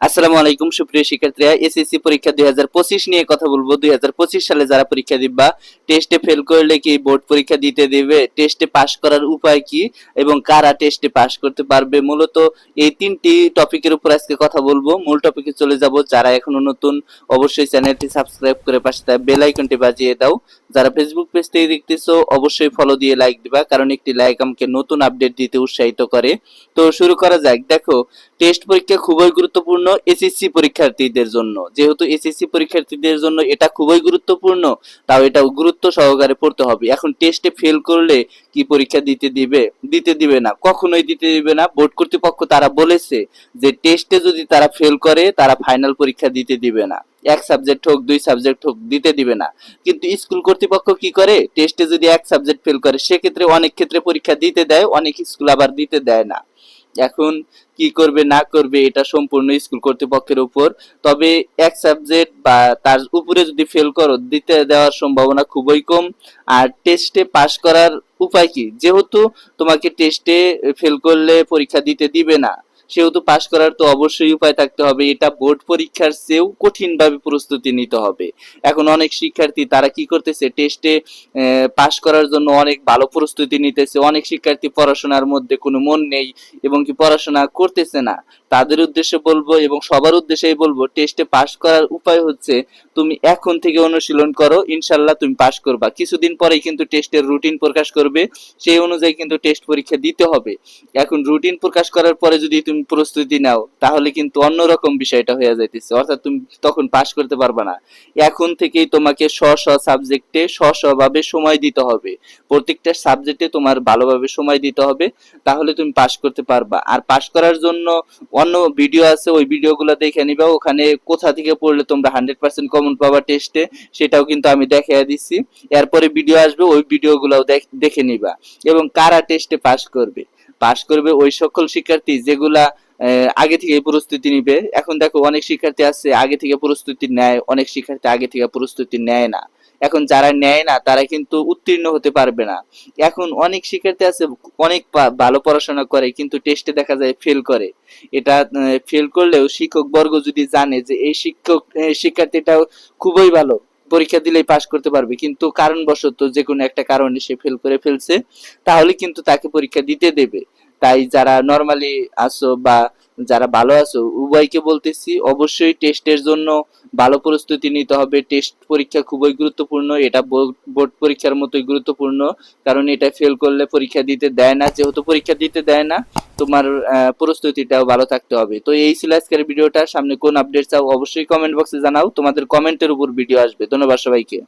আসসালামু আলাইকুম, সুপ্রিয় শিক্ষার্থীরা। এসএসসি পরীক্ষা দুই হাজার পঁচিশ নিয়ে কথা বলব। দুই হাজার পঁচিশ সালে যারা পরীক্ষা দিবা টেস্টে ফেল করলে কি বোর্ড পরীক্ষা দিতে দেবে? টেস্টে পাশ করার উপায় কি? এবং কারা টেস্টে পাশ করতে পারবে? মূলত এই তিনটি টপিকের উপর আজকে কথা বলব। মূল টপিকে চলে যাব। যারা এখনও নতুন, অবশ্যই চ্যানেলটি সাবস্ক্রাইব করে পাশে বেল আইকনটি বাজিয়ে দাও। যারা ফেসবুক পেজ থেকে দেখতেছো, অবশ্যই ফলো দিয়ে লাইক দিবা, কারণ একটি লাইক আমাকে নতুন আপডেট দিতে উৎসাহিত করে। তো শুরু করা যাক। দেখো টেস্ট পরীক্ষা খুবই গুরুত্বপূর্ণ। এসএসসি পরীক্ষার্থীদের জন্য। যেহেতু এসএসসি পরীক্ষার্থীদের জন্য এটা খুবই গুরুত্বপূর্ণ, তাও এটা গুরুত্ব সহকারে পড়তে হবে। এখন টেস্টে ফেল করলে কি পরীক্ষা দিতে দিবে? দিতে দিবে না। কখনোই দিতে দিবে না। বোর্ড কর্তৃপক্ষ তারা বলেছে যে টেস্টে যদি তারা ফেল করে, তারা ফাইনাল পরীক্ষা দিতে দিবে না। এক সাবজেক্ট হোক, দুই সাবজেক্ট হোক, দিতে দিবে না। কিন্তু স্কুল কর্তৃপক্ষ কি করে? টেস্টে যদি এক সাবজেক্ট ফেল করে, সেক্ষেত্রে অনেক ক্ষেত্রে পরীক্ষা দিতে দেয়, অনেক স্কুল আবার দিতে দেয় না। এখন কি করবে, না করবে, এটা সম্পূর্ণ স্কুল কর্তৃপক্ষের উপর। তবে এক সাবজেক্ট বা তার উপরে যদি ফেল করো, দিতে দেওয়ার সম্ভাবনা খুবই কম। আর টেস্টে পাশ করার উপায় কি? যেহেতু তোমাকে টেস্টে ফেল করলে পরীক্ষা দিতে দিবে না। সেহেতু পাশ করার তো অবশ্যই উপায় থাকতে হবে। এটা বোর্ড পরীক্ষার চেয়েও কঠিনভাবে প্রস্তুতি নিতে হবে। এখন অনেক শিক্ষার্থী তারা কি করতেছে? টেস্টে পাশ করার জন্য অনেক ভালো প্রস্তুতি নিতেছে। অনেক শিক্ষার্থী পড়াশোনার মধ্যে কোনো মন নেই এবং কি পড়াশোনা করতেছে না। তাদের উদ্দেশ্যে বলব এবং সবার উদ্দেশ্যেই বলব টেস্টে পাশ করার উপায় হচ্ছে তুমি এখন থেকে অনুশীলন করো ইনশাল্লাহ তুমি পাশ করবা। কিছুদিন পরেই কিন্তু টেস্টের রুটিন প্রকাশ করবে। সেই অনুযায়ী কিন্তু টেস্ট পরীক্ষা দিতে হবে। এখন রুটিন প্রকাশ করার পরে যদি তুমি প্রস্তুতি নাও, তাহলে কিন্তু অন্যরকম বিষয়টা হয়ে যাইতেছে। অর্থাৎ তুমি তখন পাশ করতে পারবা না। এখন থেকেই তোমাকে স্ব স্ব সাবজেক্টে স্ব স্বভাবে সময় দিতে হবে। প্রত্যেকটা সাবজেক্টে তোমার ভালোভাবে সময় দিতে হবে, তাহলে তুমি পাশ করতে পারবা। আর পাশ করার জন্য অন্য ভিডিও আছে, ওই ভিডিওগুলো দেখে নিবা। ওখানে কোথা থেকে পড়লে তোমরা হান্ড্রেড পার্সেন্ট কমন পাবা টেস্টে সেটাও কিন্তু আমি দেখিয়ে দিচ্ছি। এরপরে ভিডিও আসবে, ওই ভিডিওগুলোও দেখ- দেখে নিবা। এবং কারা টেস্টে পাশ করবে? পাশ করবে ওই সকল শিক্ষার্থী যেগুলা আগে থেকে প্রস্তুতি নিবে। এখন দেখো অনেক শিক্ষার্থী আছে, আগে থেকে প্রস্তুতি নেয়, অনেক শিক্ষার্থী আগে থেকে প্রস্তুতি নেয় না। এখন যারা নেয় না, তারা কিন্তু উত্তীর্ণ হতে পারবে না। এখন অনেক শিক্ষার্থী আছে, অনেক ভালো পড়াশোনা করে, কিন্তু টেস্টে দেখা যায় ফেল করে। এটা ফেল করলেও শিক্ষক বর্গ যদি জানে যে এই শিক্ষক শিক্ষার্থীটাও খুবই ভালো পরীক্ষা দিলেই পাশ করতে পারবে। কিন্তু কারণবশত যে কোনো একটা কারণে সে ফেল করে ফেলছে, তাহলে কিন্তু তাকে পরীক্ষা দিতে দেবে। তাই যারা নর্মালি আসো বা যারা ভালো আছো, উভয়কে বলতেছি অবশ্যই টেস্টের জন্য ভালো প্রস্তুতি নিতে হবে। টেস্ট পরীক্ষা খুবই গুরুত্বপূর্ণ, এটা বোর্ড পরীক্ষার মতোই গুরুত্বপূর্ণ। কারণ এটা ফেল করলে পরীক্ষা দিতে দেয় না, যেহেতু পরীক্ষা দিতে দেয় না, তোমার প্রস্তুতিটাও ভালো থাকতে হবে। তো এই ছিল আজকের ভিডিওটা, সামনে কোন আপডেট চাও অবশ্যই কমেন্ট বক্সে জানাও, তোমাদের কমেন্টের উপর ভিডিও আসবে। ধন্যবাদ সবাইকে।